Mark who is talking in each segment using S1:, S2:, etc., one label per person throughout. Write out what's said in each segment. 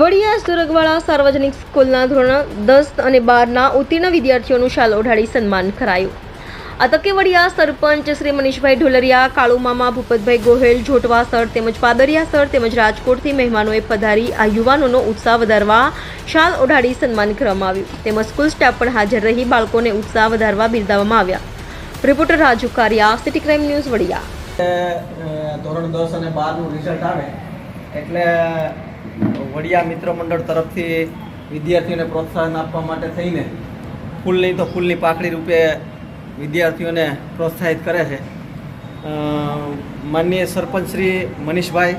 S1: વડિયા સુરગવાળા સાર્વજનિક સ્કૂલના ધોરણ દસ અને બારના ઉત્તીર્ણ વિદ્યાર્થીઓનું શાલ ઓઢાડી સન્માન કરાયું. આ તકે સરપંચ શ્રી મનીષભાઈ ઢોલરિયા કાળુમામા ભૂપતભાઈ ગોહેલ, જોટવા સર તેમજ પાદરિયા સર તેમજ રાજકોટથી મહેમાનોએ પધારી આ યુવાનોનો ઉત્સાહ વધારવા શાલ ઓઢાડી સન્માન કરવામાં આવ્યું. તેમજ સ્કૂલ સ્ટાફ પણ હાજર રહી બાળકોને ઉત્સાહ વધારવા બિરદાવવામાં આવ્યા. Reporter Raju Kariya, city crime news Vadia.
S2: ધોરણ દસ અને બારનું રિઝલ્ટ આવે, એટલે વડિયા મિત્ર મંડળ તરફથી વિદ્યાર્થીઓને પ્રોત્સાહન આપવા માટે થઈને ફૂલની તો ફૂલની પાકડી રૂપે વિદ્યાર્થીઓને પ્રોત્સાહિત કરે છે. માનનીય સરપંચ શ્રી મનીષભાઈ,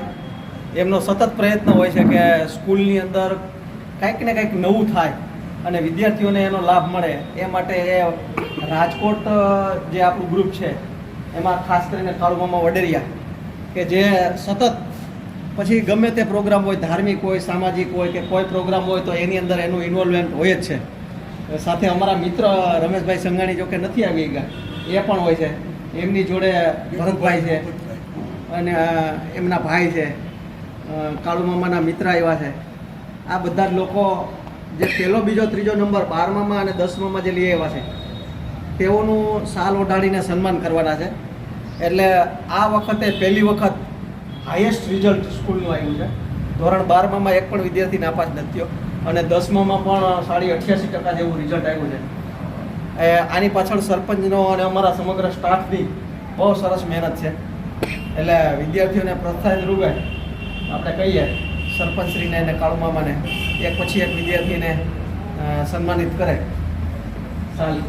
S2: એમનો સતત પ્રયત્ન હોય છે કે સ્કૂલની અંદર કંઈક ને કંઈક નવું થાય. અને વિદ્યાર્થીઓને એનો લાભ મળે એ માટે એ રાજકોટ જે આપણું ગ્રુપ છે, એમાં ખાસ કરીને કાળુમામા વડેરિયા, કે જે સતત પછી ગમે તે પ્રોગ્રામ હોય, ધાર્મિક હોય, સામાજિક હોય કે કોઈ પ્રોગ્રામ હોય, તો એની અંદર એનું ઇન્વોલ્વમેન્ટ હોય જ છે. સાથે અમારા મિત્ર રમેશભાઈ સંઘાણી જોકે નથી આવી ગયા એ પણ હોય છે. એમની જોડે ભરતભાઈ છે અને એમના ભાઈ છે. કાળુમામાના મિત્ર આવ્યા છે. આ બધા જ લોકો જે પહેલો, બીજો, ત્રીજો નંબર બારમામાં અને દસમામાં જે લઈ આવ્યા છે, તેઓનું સાલ ઓઢાડીને સન્માન કરવાના છે. એટલે આ વખતે પહેલી વખત હાઈએસ્ટ રિઝલ્ટ સ્કૂલનું આવ્યું છે. ધોરણ બારમામાં એક પણ વિદ્યાર્થી નાપાસ નથી અને દસમામાં પણ સાડી અઠ્યાસી ટકા જેવું રિઝલ્ટ આવ્યું છે. એ આની પાછળ સરપંચનો અને અમારા સમગ્ર સ્ટાફની બહુ સરસ મહેનત છે. એટલે વિદ્યાર્થીઓને પ્રોત્સાહિત રૂપે આપણે કહીએ, સરપંચશ્રીને અને કાળુમામાને એક પછી એક વિદ્યાર્થીને સન્માનિત કરે સાલ